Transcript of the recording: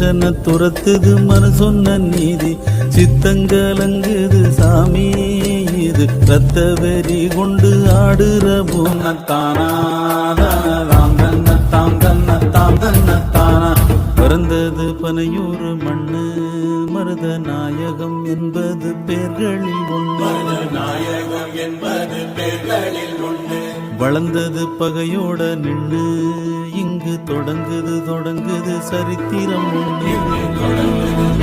மனுஷனை துரத்துது மனு சொன்ன நீதி சித்தங்கலங்குது சாமி இது. ரத்த வெறி கொண்டு ஆடுற தாம் தன்ன தாம் தன்ன தாம் தன்ன தானா. பிறந்தது பனையூர் மண்ணு. மருத நாயகம் என்பது பேர்களில் ஒன்று நாயகம் என்பது பேர்களில் உண்டு வளர்ந்தது பகையோட நின்று. தொடங்குது தொடங்குது சரித்திரம் ஒன்று